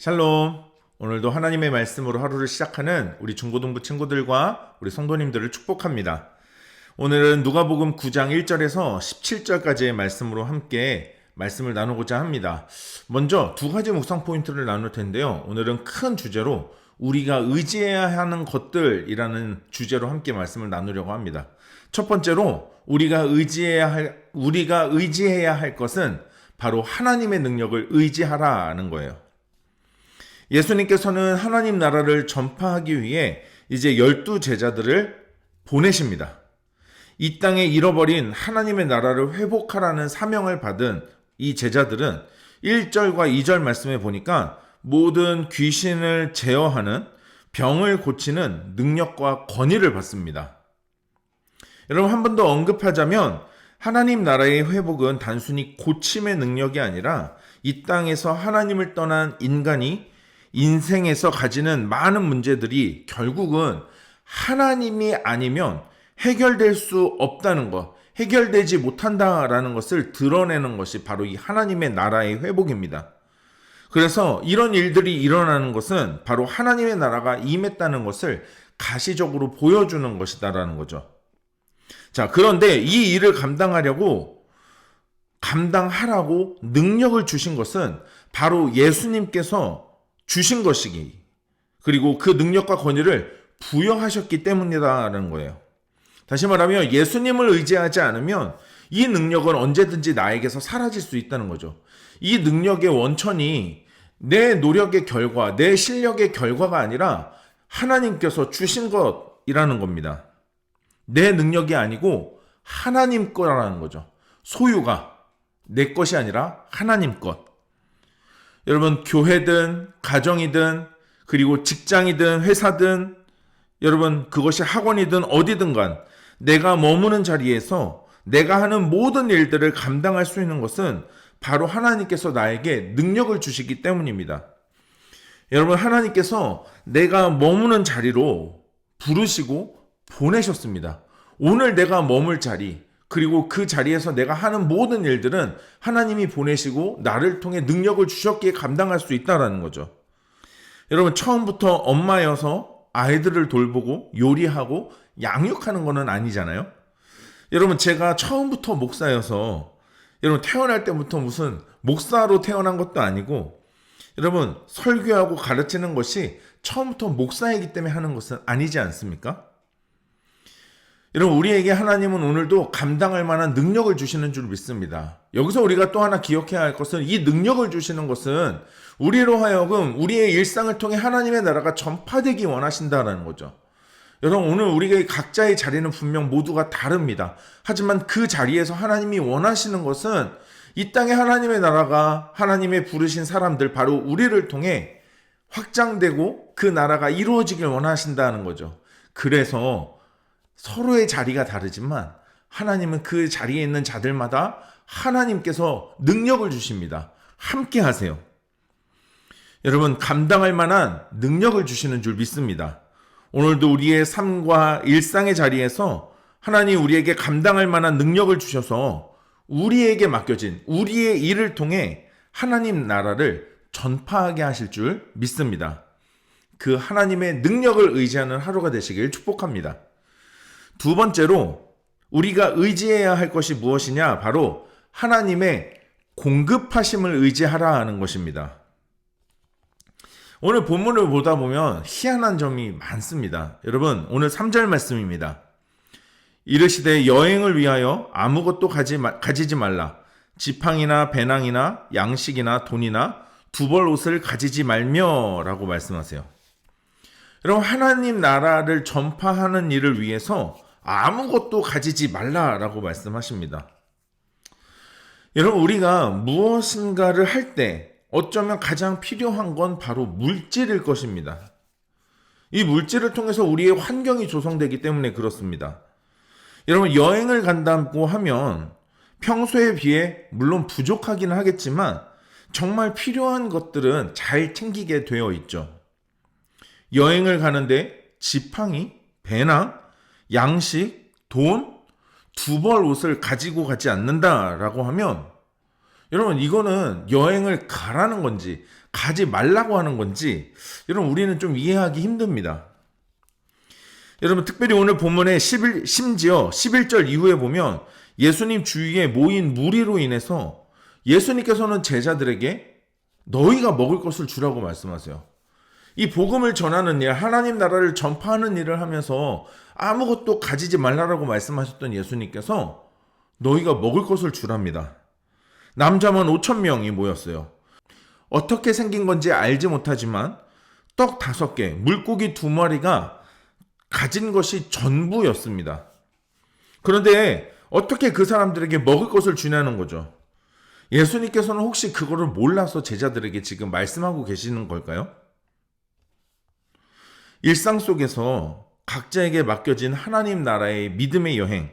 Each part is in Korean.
샬롬. 오늘도 하나님의 말씀으로 하루를 시작하는 우리 중고등부 친구들과 우리 성도님들을 축복합니다. 오늘은 누가복음 9장 1절에서 17절까지의 말씀으로 함께 말씀을 나누고자 합니다. 먼저 두 가지 묵상 포인트를 나눌 텐데요. 오늘은 큰 주제로 우리가 의지해야 하는 것들이라는 주제로 함께 말씀을 나누려고 합니다. 첫 번째로 우리가 의지해야 할 우리가 의지해야 할 것은 바로 하나님의 능력을 의지하라는 거예요. 예수님께서는 하나님 나라를 전파하기 위해 이제 열두 제자들을 보내십니다. 이 땅에 잃어버린 하나님의 나라를 회복하라는 사명을 받은 이 제자들은 1절과 2절 말씀에 보니까 모든 귀신을 제어하는 병을 고치는 능력과 권위를 받습니다. 여러분 한 번 더 언급하자면 하나님 나라의 회복은 단순히 고침의 능력이 아니라 이 땅에서 하나님을 떠난 인간이 인생에서 가지는 많은 문제들이 결국은 하나님이 아니면 해결될 수 없다는 것, 해결되지 못한다라는 것을 드러내는 것이 바로 이 하나님의 나라의 회복입니다. 그래서 이런 일들이 일어나는 것은 바로 하나님의 나라가 임했다는 것을 가시적으로 보여주는 것이다라는 거죠. 자, 그런데 이 일을 감당하려고 감당하라고 능력을 주신 것은 바로 예수님께서 주신 것이기 그리고 그 능력과 권위를 부여하셨기 때문이다라는 거예요. 다시 말하면 예수님을 의지하지 않으면 이 능력은 언제든지 나에게서 사라질 수 있다는 거죠. 이 능력의 원천이 내 노력의 결과, 내 실력의 결과가 아니라 하나님께서 주신 것이라는 겁니다. 내 능력이 아니고 하나님 거라는 거죠. 소유가 내 것이 아니라 하나님 것. 여러분, 교회든, 가정이든, 그리고 직장이든, 회사든, 여러분, 그것이 학원이든 어디든 간, 내가 머무는 자리에서 내가 하는 모든 일들을 감당할 수 있는 것은 바로 하나님께서 나에게 능력을 주시기 때문입니다. 여러분, 하나님께서 내가 머무는 자리로 부르시고 보내셨습니다. 오늘 내가 머물 자리, 그리고 그 자리에서 내가 하는 모든 일들은 하나님이 보내시고 나를 통해 능력을 주셨기에 감당할 수 있다라는 거죠. 여러분, 처음부터 엄마여서 아이들을 돌보고 요리하고 양육하는 거는 아니잖아요. 여러분, 제가 처음부터 목사여서 여러분, 태어날 때부터 무슨 목사로 태어난 것도 아니고 여러분, 설교하고 가르치는 것이 처음부터 목사이기 때문에 하는 것은 아니지 않습니까? 여러분, 우리에게 하나님은 오늘도 감당할 만한 능력을 주시는 줄 믿습니다. 여기서 우리가 또 하나 기억해야 할 것은 이 능력을 주시는 것은 우리로 하여금 우리의 일상을 통해 하나님의 나라가 전파되기 원하신다라는 거죠. 여러분, 오늘 우리가 각자의 자리는 분명 모두가 다릅니다. 하지만 그 자리에서 하나님이 원하시는 것은 이 땅에 하나님의 나라가 하나님의 부르신 사람들, 바로 우리를 통해 확장되고 그 나라가 이루어지길 원하신다는 거죠. 그래서 서로의 자리가 다르지만 하나님은 그 자리에 있는 자들마다 하나님께서 능력을 주십니다. 함께 하세요. 여러분, 감당할 만한 능력을 주시는 줄 믿습니다. 오늘도 우리의 삶과 일상의 자리에서 하나님 우리에게 감당할 만한 능력을 주셔서 우리에게 맡겨진 우리의 일을 통해 하나님 나라를 전파하게 하실 줄 믿습니다. 그 하나님의 능력을 의지하는 하루가 되시길 축복합니다. 두 번째로 우리가 의지해야 할 것이 무엇이냐? 바로 하나님의 공급하심을 의지하라 하는 것입니다. 오늘 본문을 보다 보면 희한한 점이 많습니다. 여러분, 오늘 3절 말씀입니다. 이르시되 여행을 위하여 아무것도 가지, 가지지 말라. 지팡이나 배낭이나 양식이나 돈이나 두벌 옷을 가지지 말며 라고 말씀하세요. 여러분, 하나님 나라를 전파하는 일을 위해서 아무것도 가지지 말라라고 말씀하십니다. 여러분, 우리가 무엇인가를 할 때 어쩌면 가장 필요한 건 바로 물질일 것입니다. 이 물질을 통해서 우리의 환경이 조성되기 때문에 그렇습니다. 여러분, 여행을 간다고 하면 평소에 비해 물론 부족하기는 하겠지만 정말 필요한 것들은 잘 챙기게 되어 있죠. 여행을 가는데 지팡이, 배낭, 양식, 돈, 두 벌 옷을 가지고 가지 않는다라고 하면 여러분, 이거는 여행을 가라는 건지, 가지 말라고 하는 건지, 여러분, 우리는 좀 이해하기 힘듭니다. 여러분, 특별히 오늘 본문의 11, 심지어 11절 이후에 보면 예수님 주위에 모인 무리로 인해서 예수님께서는 제자들에게 너희가 먹을 것을 주라고 말씀하세요. 이 복음을 전하는 일, 하나님 나라를 전파하는 일을 하면서 아무것도 가지지 말라라고 말씀하셨던 예수님께서 너희가 먹을 것을 주랍니다. 남자만 5천 명이 모였어요. 어떻게 생긴 건지 알지 못하지만 떡 다섯 개, 물고기 두 마리가 가진 것이 전부였습니다. 그런데 어떻게 그 사람들에게 먹을 것을 주냐는 거죠. 예수님께서는 혹시 그거를 몰라서 제자들에게 지금 말씀하고 계시는 걸까요? 일상 속에서 각자에게 맡겨진 하나님 나라의 믿음의 여행,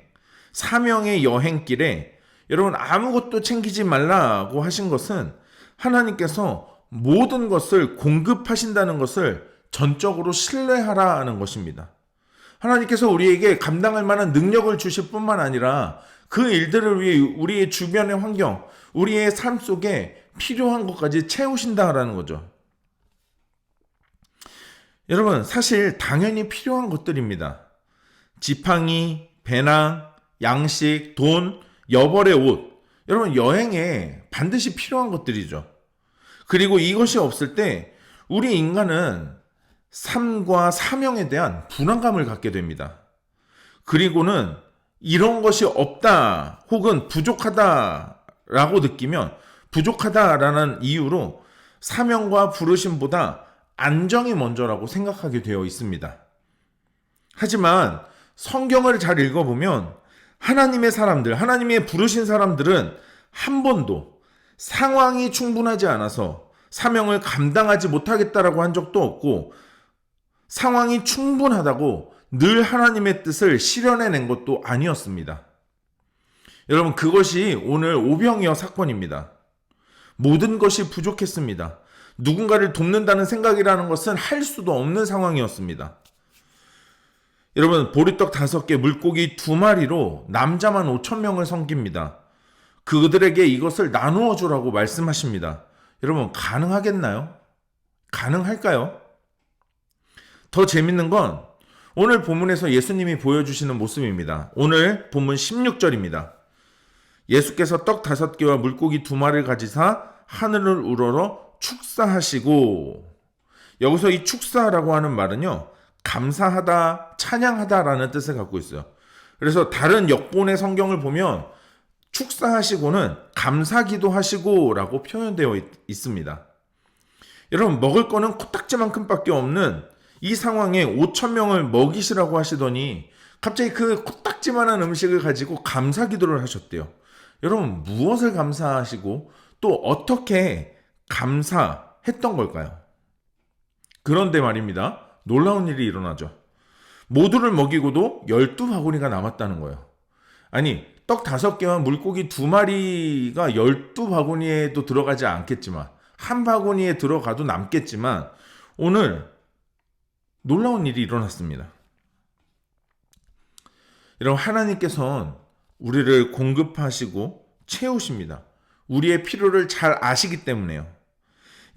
사명의 여행길에 여러분 아무것도 챙기지 말라고 하신 것은 하나님께서 모든 것을 공급하신다는 것을 전적으로 신뢰하라는 것입니다. 하나님께서 우리에게 감당할 만한 능력을 주실 뿐만 아니라 그 일들을 위해 우리의 주변의 환경, 우리의 삶 속에 필요한 것까지 채우신다라는 거죠. 여러분, 사실 당연히 필요한 것들입니다. 지팡이, 배낭, 양식, 돈, 여벌의 옷. 여러분, 여행에 반드시 필요한 것들이죠. 그리고 이것이 없을 때 우리 인간은 삶과 사명에 대한 불안감을 갖게 됩니다. 그리고는 이런 것이 없다 혹은 부족하다라고 느끼면 부족하다라는 이유로 사명과 부르심보다 안정이 먼저라고 생각하게 되어 있습니다. 하지만 성경을 잘 읽어보면 하나님의 사람들, 하나님의 부르신 사람들은 한 번도 상황이 충분하지 않아서 사명을 감당하지 못하겠다라고 한 적도 없고 상황이 충분하다고 늘 하나님의 뜻을 실현해낸 것도 아니었습니다. 여러분, 그것이 오늘 오병이어 사건입니다. 모든 것이 부족했습니다. 누군가를 돕는다는 생각이라는 것은 할 수도 없는 상황이었습니다. 여러분, 보리떡 다섯 개, 물고기 두 마리로 남자만 5천 명을 섬깁니다. 그들에게 이것을 나누어 주라고 말씀하십니다. 여러분, 가능하겠나요? 가능할까요? 더 재밌는 건 오늘 본문에서 예수님이 보여주시는 모습입니다. 오늘 본문 16절입니다. 예수께서 떡 다섯 개와 물고기 두 마리를 가지사 하늘을 우러러 축사하시고 여기서 이 축사라고 하는 말은요. 감사하다, 찬양하다라는 뜻을 갖고 있어요. 그래서 다른 역본의 성경을 보면 축사하시고는 감사기도 하시고라고 표현되어 있, 있습니다. 여러분 먹을 거는 코딱지만큼밖에 없는 이 상황에 5천 명을 먹이시라고 하시더니 갑자기 그 코딱지만한 음식을 가지고 감사 기도를 하셨대요. 여러분 무엇을 감사하시고 또 어떻게 감사했던 걸까요? 그런데 말입니다. 놀라운 일이 일어나죠. 모두를 먹이고도 12바구니가 남았다는 거예요. 아니, 떡 다섯 개와 물고기 두 마리가 12바구니에도 들어가지 않겠지만, 한 바구니에 들어가도 남겠지만, 오늘 놀라운 일이 일어났습니다. 여러분, 하나님께서는 우리를 공급하시고 채우십니다. 우리의 필요를 잘 아시기 때문에요.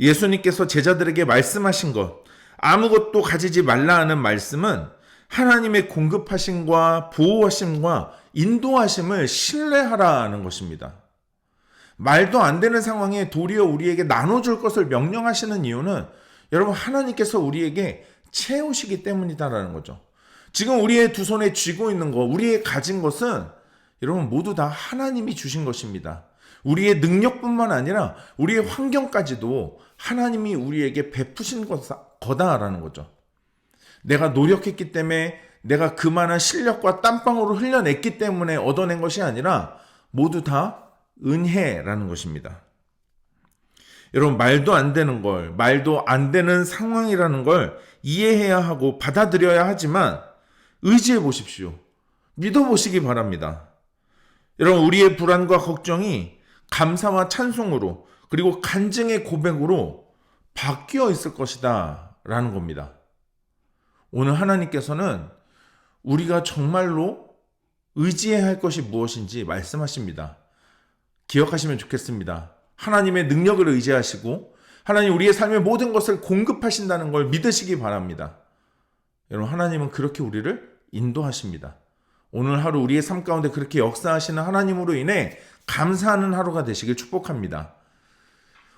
예수님께서 제자들에게 말씀하신 것, 아무것도 가지지 말라 하는 말씀은 하나님의 공급하심과 보호하심과 인도하심을 신뢰하라는 것입니다. 말도 안 되는 상황에 도리어 우리에게 나눠줄 것을 명령하시는 이유는 여러분 하나님께서 우리에게 채우시기 때문이다라는 거죠. 지금 우리의 두 손에 쥐고 있는 것, 우리의 가진 것은 여러분 모두 다 하나님이 주신 것입니다. 우리의 능력뿐만 아니라 우리의 환경까지도 하나님이 우리에게 베푸신 거다라는 거죠. 내가 노력했기 때문에 내가 그만한 실력과 땀방울을 흘려냈기 때문에 얻어낸 것이 아니라 모두 다 은혜라는 것입니다. 여러분, 말도 안 되는 걸, 말도 안 되는 상황이라는 걸 이해해야 하고 받아들여야 하지만 의지해 보십시오. 믿어 보시기 바랍니다. 여러분, 우리의 불안과 걱정이 감사와 찬송으로 그리고 간증의 고백으로 바뀌어 있을 것이다. 라는 겁니다. 오늘 하나님께서는 우리가 정말로 의지해야 할 것이 무엇인지 말씀하십니다. 기억하시면 좋겠습니다. 하나님의 능력을 의지하시고 하나님 우리의 삶의 모든 것을 공급하신다는 걸 믿으시기 바랍니다. 여러분 하나님은 그렇게 우리를 인도하십니다. 오늘 하루 우리의 삶 가운데 그렇게 역사하시는 하나님으로 인해 감사하는 하루가 되시길 축복합니다.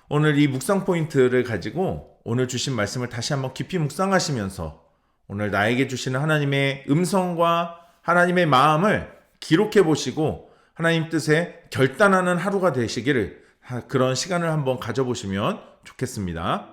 오늘 이 묵상 포인트를 가지고 오늘 주신 말씀을 다시 한번 깊이 묵상하시면서 오늘 나에게 주시는 하나님의 음성과 하나님의 마음을 기록해 보시고 하나님 뜻에 결단하는 하루가 되시기를 그런 시간을 한번 가져보시면 좋겠습니다.